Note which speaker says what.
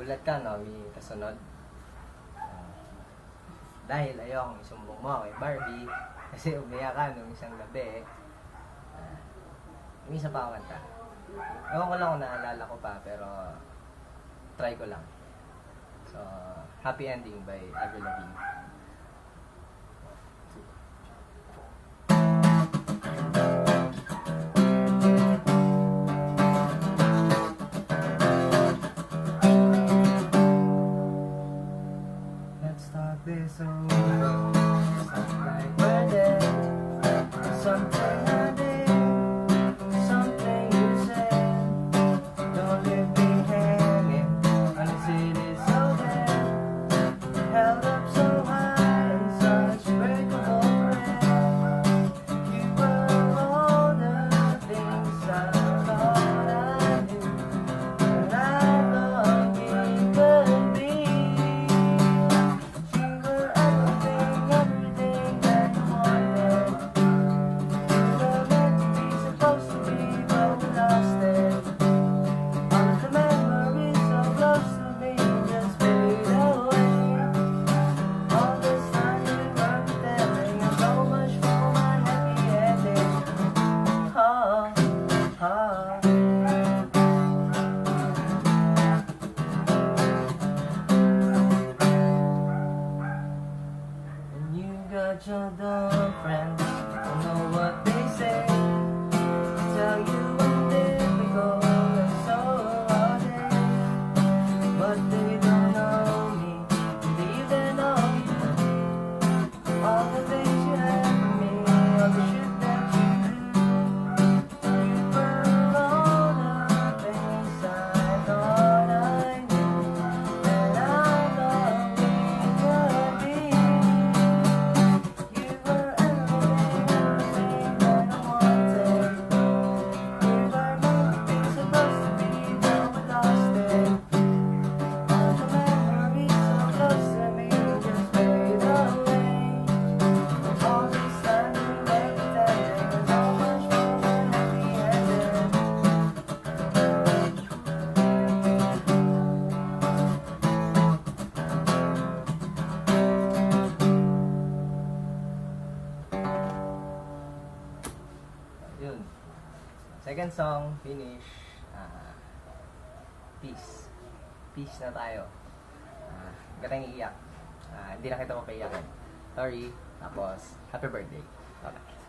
Speaker 1: nagulat ka, Nomi, kasunod. Uh, dahil ayong isumbong mo kay Barbie, kasi umiyak ka nung isang gabi. Eh. Ah, uh, yung isa pa kanta. Ewan ko lang kung naalala ko pa, pero try ko lang. So, happy ending by Avril Lavigne. so such a good friend. I don't know what. Yun. Second song, finish. Uh, peace. Peace na tayo. Ah, uh, Gatang iiyak. Uh, ah, hindi na kita ko kaiyakin. Sorry. Tapos, happy birthday. Bye-bye.